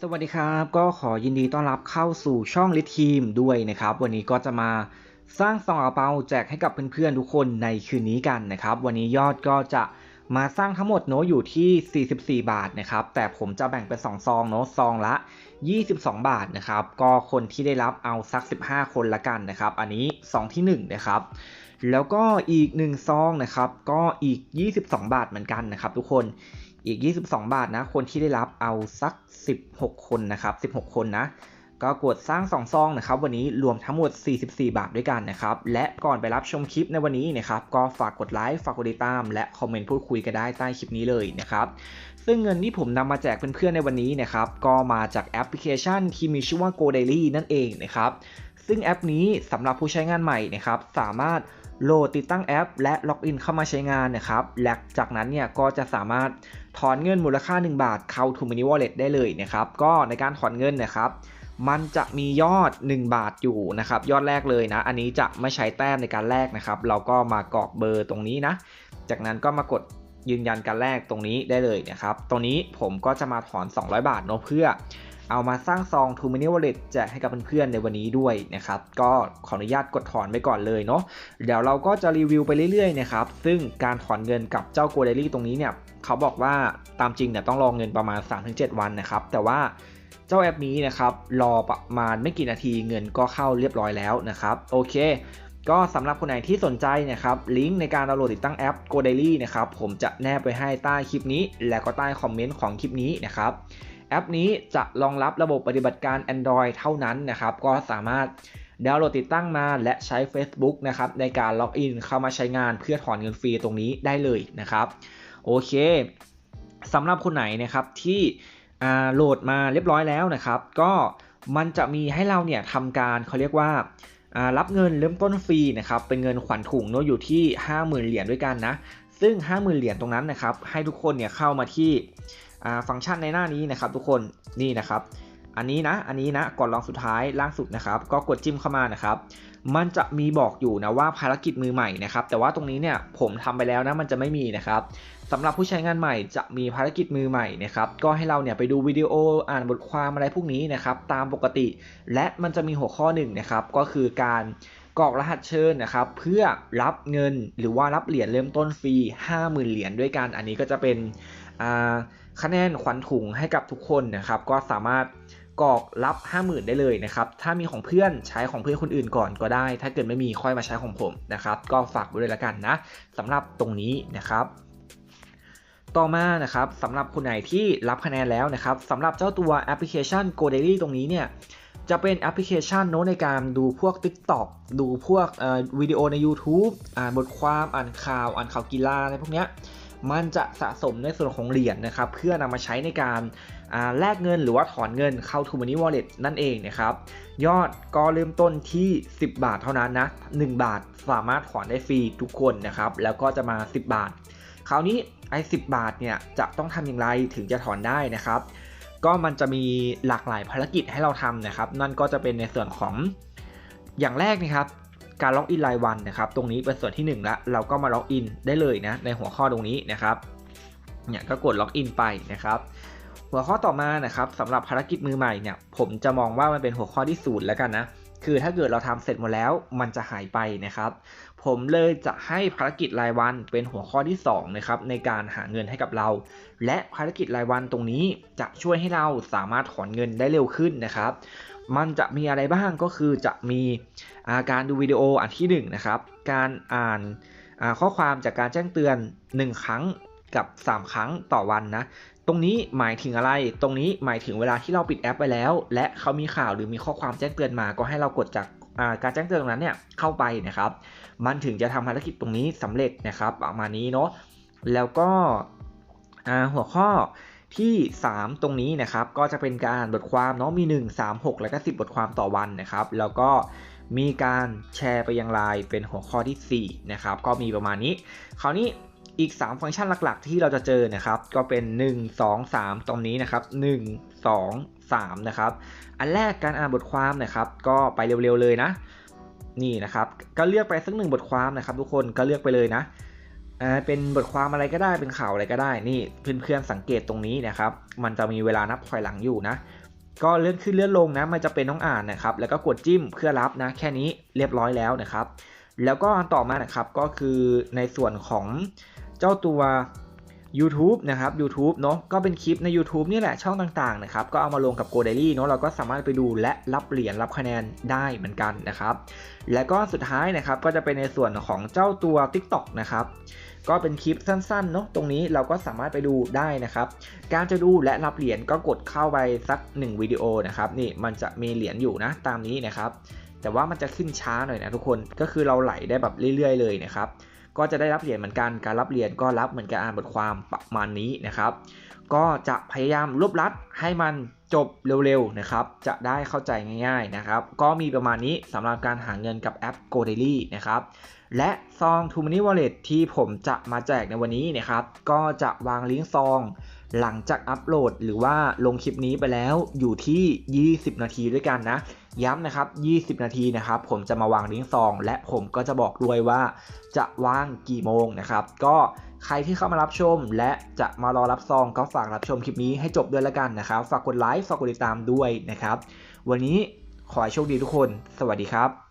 สวัสดีครับ ก็ขอยินดีต้อนรับเข้าสู่ช่องลิทีมด้วยนะครับ วันนี้ก็จะมาสร้างซองอาเปาแจกให้กับเพื่อนๆทุกคนในคืนนี้กันนะครับ วันนี้ยอดก็จะมาสร้างทั้งหมดเนาะอยู่ที่ 44 บาทนะครับแต่ผมจะแบ่งเป็น2ซองเนาะซองละ 22 บาทนะครับก็คนที่ได้รับเอาสัก 15 คนละกันนะครับ อันนี้ซองที่1นะครับแล้วก็อีก1ซองนะครับก็อีก 22 บาทเหมือนกันนะครับ ทุกคน อีก 22 บาทนะ คนที่ได้รับเอาสัก 16 คนนะครับ 16 คนนะ ก็กดสร้าง2ซองนะครับ วันนี้รวมทั้งหมด 44 บาทด้วยกันนะครับ และก่อนไปรับชมคลิปในวันนี้นะครับ ก็ฝากกดไลค์ ฝากกดติดตาม และคอมเมนต์พูดคุยกันได้ใต้คลิปนี้เลยนะครับ ซึ่งเงินที่ผมนำมาแจกเพื่อนๆในวันนี้นะครับ ก็มาจากแอปพลิเคชันที่มีชื่อว่า Go Daily นั่นเองนะครับ ซึ่งแอปนี้สำหรับผู้ใช้งานใหม่นะครับ สามารถโหลดติดตั้งแอป และล็อกอินเข้ามาใช้งานนะครับ และจากนั้นเนี่ยก็จะสามารถ ถอนเงินมูลค่า 1 บาทเข้า To Mini Wallet ได้เลยนะครับ ก็ในการถอนเงินนะครับ มันจะมียอด 1 บาทอยู่นะครับ ยอดแรกเลยนะ อันนี้จะไม่ใช้แต้มในการแลกนะครับ เราก็มากรอกเบอร์ตรงนี้นะ จากนั้นก็มากดยืนยันการแลกตรงนี้ได้เลยนะครับ ตรงนี้ผมก็จะมาถอน 200 บาทเนาะเพื่อ เอามาสร้างซอง To Mini Wallet แจกให้กับเพื่อนๆในวันนี้ด้วยนะครับ ก็ขออนุญาตกดถอนไปก่อนเลยเนาะเดี๋ยวเราก็จะรีวิวไปเรื่อยๆนะครับ ซึ่งการถอนเงินกับเจ้า Go Daily ตรงนี้เนี่ยเขาบอกว่าตามจริงเนี่ยต้องรองเงินประมาณ 3-7 วันนะครับ แต่ว่าเจ้าแอปนี้นะครับรอประมาณไม่กี่นาทีเงินก็เข้าเรียบร้อยแล้วนะครับโอเคก็สำหรับคนไหนที่สนใจนะครับลิงก์ในการดาวน์โหลดติดตั้งแอป Go Daily นะครับผมจะแนบไปให้ใต้คลิปนี้ และก็ใต้คอมเมนต์ของคลิปนี้นะครับ แอปนี้จะรองรับระบบปฏิบัติการ Android เท่านั้นนะครับ ก็สามารถดาวน์โหลดติดตั้งมาและใช้ Facebook นะครับในการล็อกอินเข้ามาใช้งานเพื่อถอนเงินฟรีตรงนี้ได้เลยนะครับโอเคสำหรับคนไหนนะครับที่โหลดมาเรียบร้อยแล้วนะครับ ก็มันจะมีให้เราเนี่ยทำการเขาเรียกว่ารับเงินเริ่มต้นฟรีนะครับเป็นเงินขวัญถุงเนาะอยู่ที่ 50,000 เหรียญด้วยกันนะ ซึ่ง 50,000 เหรียญตรงนั้นนะครับให้ทุกคนเนี่ยเข้ามาที่ ฟังก์ชันในหน้านี้นะครับ ทุกคนนี่นะครับ อันนี้นะอันนี้นะก่อนลองสุดท้ายล่างสุดนะครับ ก็กดจิ้มเข้ามานะครับ มันจะมีบอกอยู่นะว่าภารกิจมือใหม่นะครับ แต่ว่าตรงนี้เนี่ยผมทำไปแล้วนะมันจะไม่มีนะครับสำหรับผู้ใช้งานใหม่จะมีภารกิจมือใหม่นะครับ ก็ให้เราเนี่ยไปดูวิดีโออ่านบทความอะไรพวกนี้นะครับ ตามปกติ และมันจะมีหัวข้อหนึ่งนะครับ ก็คือการกรอกรหัสเชิญนะครับ เพื่อรับเงินหรือว่ารับเหรียญเริ่มต้นฟรี 50,000 เหรียญด้วยกัน อันนี้ก็จะเป็น คะแนนขวัญถุงให้กับทุกคนนะครับ ก็สามารถกรอกรับ 50,000 ได้เลยนะครับ ถ้ามีของเพื่อนใช้ของเพื่อนคนอื่นก่อนก็ได้ ถ้าเกิดไม่มีค่อยมาใช้ของผมนะครับ ก็ฝากไว้ด้วยละกันนะสำหรับตรงนี้นะครับต่อมานะครับสำหรับคนไหนที่รับคะแนนแล้วนะครับสำหรับเจ้าตัวแอปพลิเคชัน Go Daily ตรงนี้เนี่ยจะเป็นแอปพลิเคชันโน้ตในการดูพวก TikTok ดูพวกวิดีโอใน YouTube อ่านบทความอ่านข่าวอ่านข่าวกีฬาอะไรพวกเนี้ย มันจะสะสมในส่วนของเหรียญนนะครับ เพื่อนำมาใช้ในการแลกเงินหรือว่าถอนเงินเข้า To Money Wallet นั่นเองนะครับ ยอดก็เริ่มต้นที่ 10 บาทเท่านั้นนะ 1 บาทสามารถถอนได้ฟรีทุกคนนะครับ แล้วก็จะมา 10 บาท คราวนี้ไอ้10บาทเนี่ยจะต้องทำอย่างไรถึงจะถอนได้นะครับ ก็มันจะมีหลากหลายภารกิจให้เราทำนะครับ นั่นก็จะเป็นในส่วนของอย่างแรกนะครับ การล็อกอินรายวันนะครับ ตรงนี้เป็นส่วนที่ 1 แล้ว เราก็มาล็อกอินได้เลยนะในหัวข้อตรงนี้นะครับเนี่ยก็กดล็อกอินไปนะครับ หัวข้อต่อมานะครับสำหรับภารกิจมือใหม่เนี่ยผมจะมองว่ามันเป็นหัวข้อที่ศูนย์แล้วกันนะ คือถ้าเกิดเราทำเสร็จหมดแล้วมันจะหายไปนะครับ ผมเลยจะให้ภารกิจรายวันเป็นหัวข้อที่2นะครับในการหาเงินให้กับเรา และภารกิจรายวันตรงนี้จะช่วยให้เราสามารถถอนเงินได้เร็วขึ้นนะครับ มันจะมีอะไรบ้างก็คือจะมีาการดูวิดีโออันที่1นะครับ การอ่านข้อความจากการแจ้งเตือน 1 ครั้งกับ 3 ครั้งต่อวันนะ ตรงนี้หมายถึงอะไร ตรงนี้หมายถึงเวลาที่เราปิดแอปไปแล้ว และเขามีข่าวหรือมีข้อความแจ้งเตือนมา ก็ให้เรากดจากการแจ้งเตือนตรงนั้นเนี่ยเข้าไปนะครับ มันถึงจะทำภารกิจตรงนี้สำเร็จนะครับประมาณนี้เนาะ แล้วก็หัวข้อที่ 3 ตรงนี้นะครับก็จะเป็นการบทความเนาะมี 1 3 6 แล้วก็10 บทความต่อวันนะครับ แล้วก็มีการแชร์ไปยังไลน์เป็นหัวข้อที่4นะครับก็มีประมาณนี้ คราวนี้ อีก 3 ฟังก์ชันหลักๆ ที่เราจะเจอนะครับ ก็เป็น 1 2 3 ตรงนี้นะครับ 1 2 3 นะครับ อันแรกการอ่านบทความนะครับ ก็ไปเร็วๆเลยนะ นี่นะครับ ก็เลือกไปสักหนึ่งบทความนะครับทุกคนก็เลือกไปเลยนะอ่าเป็นบทความอะไรก็ได้เป็นข่าวอะไรก็ได้ นี่เพื่อนๆสังเกตตรงนี้นะครับ มันจะมีเวลานับถอยหลังอยู่นะ ก็เลื่อนขึ้นเลื่อนลงนะ มันจะเป็นต้องอ่านนะครับ แล้วก็กดจิ้มเพื่อรับนะ แค่นี้เรียบร้อยแล้วนะครับ แล้วก็อันต่อมานะครับก็คือในส่วนของ จ้าตัว YouTube นะครับ YouTube เนาะก็เป็นคลิปใน YouTube นี่แหละช่องต่างๆนะครับก็เอามาลงกับ Go Daily เนาะเราก็สามารถไปดูและรับเหรียญรับคะแนนได้เหมือนกันนะครับ และก็สุดท้ายนะครับก็จะเป็นในส่วนของเจ้าตัว TikTok นะครับก็เป็นคลิปสั้นๆเนาะตรงนี้เราก็สามารถไปดูได้นะครับ การจะดูและรับเหรียญก็กดเข้าไปสัก 1วิดีโอนะครับนี่มันจะมีเหรียญอยู่นะตามนี้นะครับ แต่ว่ามันจะขึ้นช้าหน่อยนะทุกคนก็คือเราไหลได้แบบเรื่อย ๆ เลยนะครับ ก็จะได้รับเหรียญเหมือนกัน การรับเหรียญก็รับเหมือนการอ่านบทความประมาณนี้นะครับ ก็จะพยายามรวบรัดให้มันจบเร็วๆนะครับ จะได้เข้าใจง่ายๆนะครับ ก็มีประมาณนี้สำหรับการหาเงินกับแอป Go Daily นะครับ และซอง t o Money Wallet ที่ผมจะมาแจกในวันนี้นะครับ ก็จะวางลิงก์ซอง หลังจากอัปโหลดหรือว่าลงคลิปนี้ไปแล้วอยู่ที่ 20 นาทีด้วยกันนะ ย้ำนะครับ 20 นาทีนะครับ ผมจะมาวางลิงก์ซอง และผมก็จะบอกด้วยว่าจะวางกี่โมงนะครับ ก็ใครที่เข้ามารับชม และจะมารอรับซองก็ฝากรับชมคลิปนี้ให้จบด้วยละกันนะครับ ฝากกดไลค์ฝากกดติดตามด้วยนะครับ วันนี้ขอให้โชคดีทุกคน สวัสดีครับ